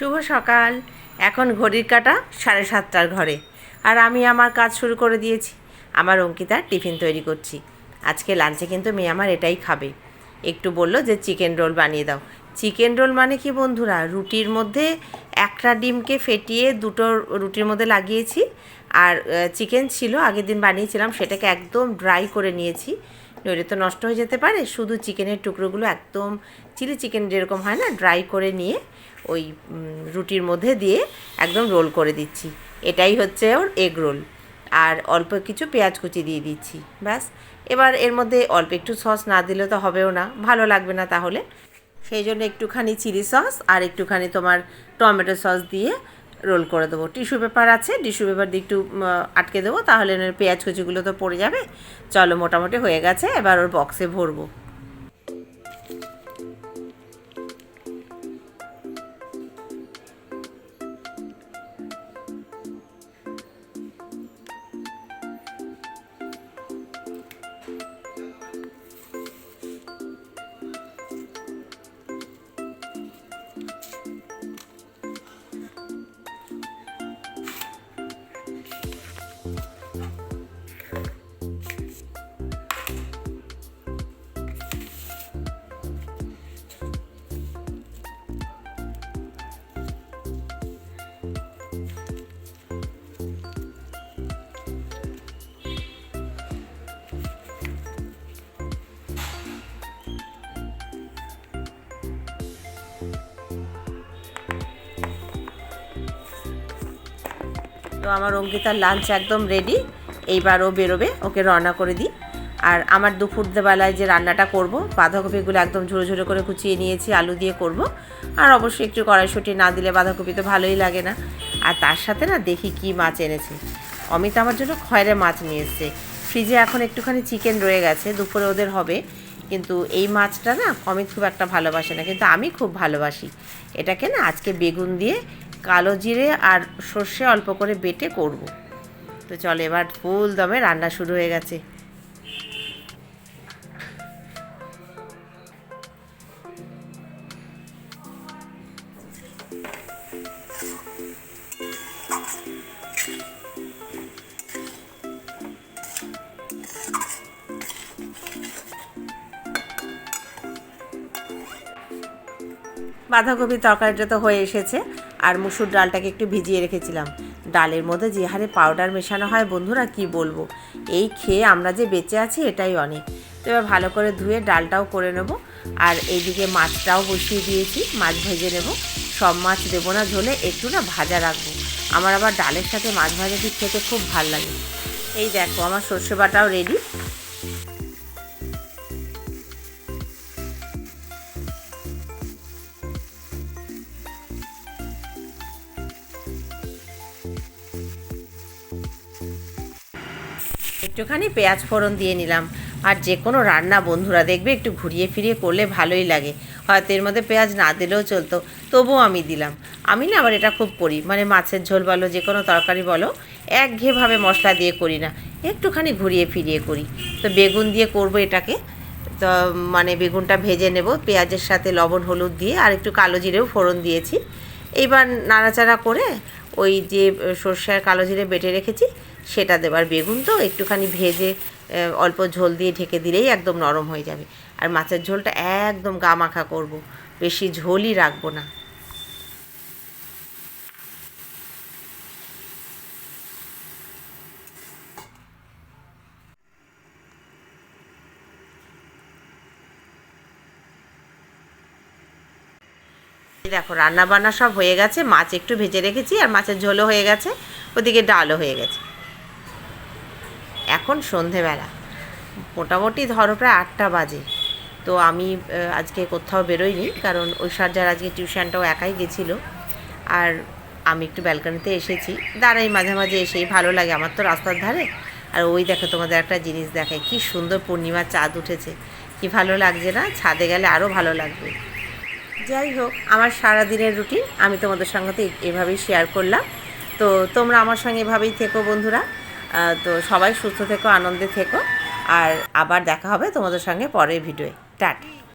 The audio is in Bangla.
শুভ সকাল। এখন ঘড়ির কাটা সাড়ে সাতটার ঘরে। আর আমি আমার কাজ শুরু করে দিয়েছি। আমার অঙ্কিতার টিফিন তৈরি করছি। আজকে লাঞ্চে কিন্তু মেয়ে আমার এটাই খাবে। একটু বলল যে চিকেন রোল বানিয়ে দাও। চিকেন রোল মানে কি বন্ধুরা? রুটির মধ্যে একটা ডিমকে ফেটিয়ে দুটো রুটির মধ্যে লাগিয়েছি। আর চিকেন ছিল, আগের দিন বানিয়েছিলাম, সেটাকে একদম ড্রাই করে নিয়েছি। নইলে তো নষ্ট হয়ে যেতে পারে। শুধু চিকেনের টুকরোগুলো একদম চিলি চিকেন যেরকম হয় না, ড্রাই করে নিয়ে ওই রুটির মধ্যে দিয়ে একদম রোল করে দিচ্ছি। এটাই হচ্ছে ওর এগ রোল আর অল্প কিছু পেঁয়াজ কুচি দিয়ে দিচ্ছি, ব্যাস। এবার এর মধ্যে অল্প একটু সস না দিলে তো হবেও না, ভালো লাগবে না তাহলে। সেই জন্য একটুখানি চিলি সস আর একটুখানি তোমার টমেটো সস দিয়ে রোল করে দেবো। টিস্যু পেপার আছে, টিস্যু পেপার দিয়ে একটু আটকে দেবো, তাহলে পেঁয়াজ কুচিগুলো তো পড়ে যাবে। চলো মোটামুটি হয়ে গেছে, এবার ওর বক্সে ভরবো। তো আমার অঙ্কিতার লাঞ্চ একদম রেডি এইবার ও বেরোবে, ওকে রওনা করে দিই। আর আমার দুপুর বেলায় যে রান্নাটা করব, বাঁধাকপিগুলো একদম ঝুড়ো ঝুড়ো করে কুচিয়ে নিয়েছি, আলু দিয়ে করব। আর অবশ্যই একটু কড়াইশুঁটি না দিলে বাঁধাকপি তো ভালোই লাগে না। আর তার সাথে না দেখি কি মাছ এনেছে। অমিত আমার জন্য খয়রে মাছ নিয়ে এসছে। ফ্রিজে এখন একটুখানি চিকেন রয়ে গেছে, দুপুরে ওদের হবে। কিন্তু এই মাছটা না অমিত খুব একটা ভালোবাসে না, কিন্তু আমি খুব ভালোবাসি। এটাকে না আজকে বেগুন দিয়ে কালো জিরে আর সর্ষে অল্প করে বেটে করব। তো চলো এবার ফুল দমে রান্না শুরু হয়ে গেছে। বাঁধাকপির তরকারিটা তো হয়ে এসেছে। আর মুসুর ডালটাকে একটু ভিজিয়ে রেখেছিলাম। ডালের মধ্যে যে হারে পাউডার মেশানো হয় বন্ধুরা, কি বলব? এই খেয়ে আমরা যে বেঁচে আছি, এটাই অনেক। তো এবার ভালো করে ধুয়ে ডালটাও করে নেব। আর এইদিকে মাছটাও বসিয়ে দিয়েছি, মাছ ভেজে নেব। সব মাছ দেবো না, ঝোলে একটু না ভাজা রাখব। আমার আবার ডালের সাথে মাছ ভাজা দিয়ে খেতে খুব ভালো লাগে। এই দেখো, আমার সর্ষে বাটাও রেডি একটুখানি পেঁয়াজ ফোড়ন দিয়ে নিলাম। আর যে কোনো রান্না বন্ধুরা দেখবে একটু ঘুরিয়ে ফিরিয়ে করলে ভালোই লাগে। হয়তো এর মধ্যে পেঁয়াজ না দিলেও চলতো, তবুও আমি দিলাম। আমি না আবার এটা খুব করি মানে মাছের ঝোল বলো, যে কোনো তরকারি বলো, একঘেয়েভাবে মশলা দিয়ে করি না। একটুখানি ঘুরিয়ে ফিরিয়ে করি। তো বেগুন দিয়ে করব এটাকে। তো মানে বেগুনটা ভেজে নেব, পেঁয়াজের সাথে লবণ, হলুদ দিয়ে, আর একটু কালো জিরেও ফোড়ন দিয়েছি। এইবার নাড়াচাড়া করে ওই যে সর্ষে আর কালো জিরে বেটে রেখেছি সেটা দেবার বেগুন তো, একটুখানি ভেজে অল্প ঝোল দিয়ে ঢেকে দিলেই একদম নরম হয়ে যাবে। আর মাছের ঝোলটা একদম গা মাখা করব, বেশি ঝোলই রাখব না। দেখো রান্না বান্না সব হয়ে গেছে, মাছ একটু ভেজে রেখেছি, আর মাছের ঝোলও হয়ে গেছে, ওদিকে ডালও হয়ে গেছে। এখন সন্ধেবেলা। মোটামুটি ধরো প্রায় আটটা বাজে। তো আমি আজকে কোথাও বেরোইনি, কারণ ঐশ্বর্যার যার আজকে টিউশনটাও একাই গেছিল। আর আমি একটু ব্যালকনিতে এসেছি। দাঁড়াই মাঝে মাঝে এসেই ভালো লাগে, আমার তো রাস্তার ধারে। আর ওই দেখো তোমাদের একটা জিনিস দেখায় কি সুন্দর পূর্ণিমার চাঁদ উঠেছে। কি ভালো লাগছে না? ছাদে গেলে আরও ভালো লাগবে। যাই হোক, আমার সারা দিনের রুটিন আমি তোমাদের সঙ্গে এভাবেই শেয়ার করলাম। তো তোমরা আমার সঙ্গে এভাবেই থেকো বন্ধুরা। তো সবাই সুস্থ থেকো, আনন্দে থেকো। আর আবার দেখা হবে তোমাদের সঙ্গে পরের ভিডিওয়ে। টাটা।